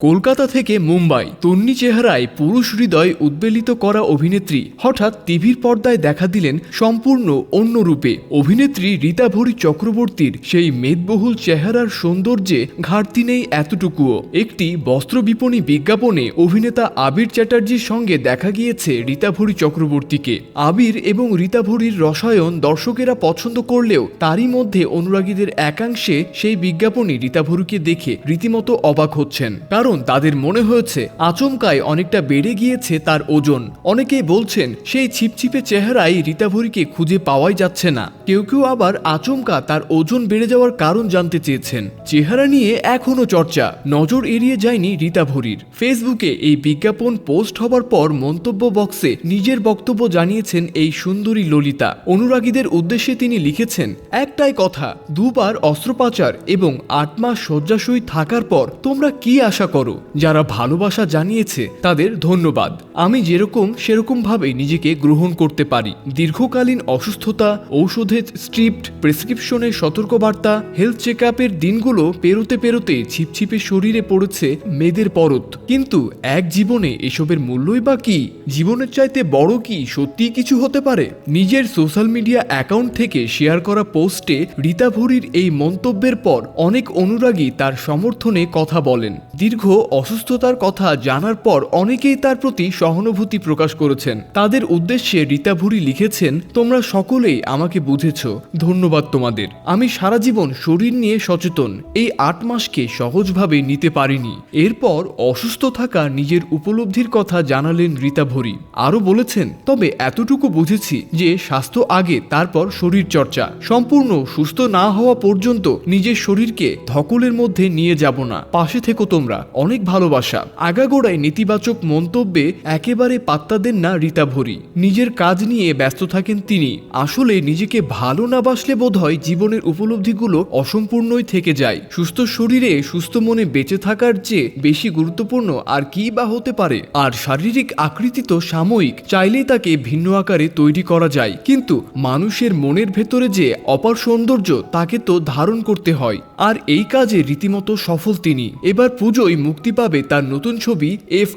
কলকাতা থেকে মুম্বাই তন্নি চেহারায় পুরুষ হৃদয় উদ্বেলিত করা অভিনেত্রী হঠাৎ টিভির পর্দায় দেখা দিলেন সম্পূর্ণ অন্য রূপে। অভিনেত্রী রীতাভরি চক্রবর্তীর সেই মেদবহুল চেহারার সৌন্দর্যে ঘাটতি নেই এতটুকুও। একটি বস্ত্র বিপণী বিজ্ঞাপনে অভিনেতা আবির চ্যাটার্জির সঙ্গে দেখা গিয়েছে রীতাভরি চক্রবর্তীকে। আবির এবং রীতাভরির রসায়ন দর্শকেরা পছন্দ করলেও তারই মধ্যে অনুরাগীদের একাংশে সেই বিজ্ঞাপনে রীতাভরিকে দেখে রীতিমতো অবাক হচ্ছেন। কারণ তাদের মনে হয়েছে আচমকায় অনেকটা বেড়ে গিয়েছে তার ওজন। অনেকেই বলছেন, সেই ছিপছিপে চেহারায় রীতাভরিকে খুঁজে পাওয়াই যাচ্ছে না। কেউ কেউ আবার আচমকা তার ওজন বেড়ে যাওয়ার কারণ জানতে চেয়েছেন। চেহারা নিয়ে এখনও চর্চা, নজর এড়িয়ে যায়নি রীতাভরির। ফেসবুকে এই বিজ্ঞাপন পোস্ট হবার পর মন্তব্য বক্সে নিজের বক্তব্য জানিয়েছেন এই সুন্দরী ললিতা। অনুরাগীদের উদ্দেশ্যে তিনি লিখেছেন, একটাই কথা, দুবার অস্ত্রোপচার এবং আট মাস শয্যাশয়ী থাকার পর তোমরা কি আশা করো। যারা ভালোবাসা জানিয়েছে, তাদের ধন্যবাদ। আমি যেরকম, সেরকম ভাবে নিজেকে গ্রহণ করতে পারি। দীর্ঘকালীন অসুস্থতা, ঔষধের স্ট্রিপ্ট, প্রেসক্রিপশনের সতর্কবার্তা, হেলথ চেক আপের দিনগুলো পেরোতে পেরোতে ছিপছিপে শরীরে পড়েছে মেয়েদের পরত। কিন্তু এক জীবনে এসবের মূল্যই বা কি? জীবনের চাইতে বড় কি সত্যিই কিছু হতে পারে? নিজের সোশ্যাল মিডিয়া অ্যাকাউন্ট থেকে শেয়ার করা পোস্টে রীতা ভরির এই মন্তব্যের পর অনেক অনুরাগী তার সমর্থনে কথা বলেন। দীর্ঘ অসুস্থতার কথা জানার পর অনেকেই তার প্রতি সহানুভূতি প্রকাশ করেছেন। তাদের উদ্দেশ্যে রীতা ভুরি লিখেছেন, তোমরা সকলেই আমাকে বুঝেছ, ধন্যবাদ তোমাদের। আমি সারা জীবন শরীর নিয়ে সচেতন, এই আট মাসকে সহজভাবে নিতে পারিনি। এরপর অসুস্থ থাকা নিজের উপলব্ধির কথা জানালেন রীতা ভরি। আরও বলেছেন, তবে এতটুকু বুঝেছি যে স্বাস্থ্য আগে, তারপর শরীর চর্চা সম্পূর্ণ সুস্থ না হওয়া পর্যন্ত নিজের শরীরকে ধকলের মধ্যে নিয়ে যাব না। পাশে থেকো তোমরা। অনেক ভালোবাসা। আগাগোড়ায় নেতিবাচক মন্তব্যে একেবারে পাত্তা দেন না রীতা ভরি। নিজের কাজ নিয়ে ব্যস্ত থাকেন তিনি। আসলে নিজেকে ভালো না বাসলে বোধহয় জীবনের উপলব্ধিগুলো অসম্পূর্ণই থেকে যায়। সুস্থ শরীরে সুস্থ মনে বেঁচে থাকার চেয়ে বেশি গুরুত্বপূর্ণ আর কি বা হতে পারে? আর শারীরিক আকৃতি তো সাময়িক, চাইলেই তাকে ভিন্ন আকারে তৈরি করা যায়। কিন্তু মানুষের মনের ভেতরে যে অপার সৌন্দর্য, তাকে তো ধারণ করতে হয়। আর এই কাজে রীতিমতো সফল তিনি। এবার পুজোয় মুক্তি পাবে তার নতুন ছবি এফ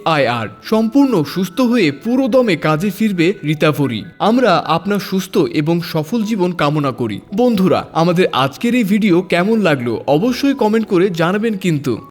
সম্পূর্ণ সুস্থ হয়ে পুরো দমে কাজে ফিরবে রীতাভরি আমরা আপনার সুস্থ এবং সফল জীবন কামনা করি। বন্ধুরা, আমাদের আজকের এই ভিডিও কেমন লাগল অবশ্যই কমেন্ট করে জানাবেন কিন্তু।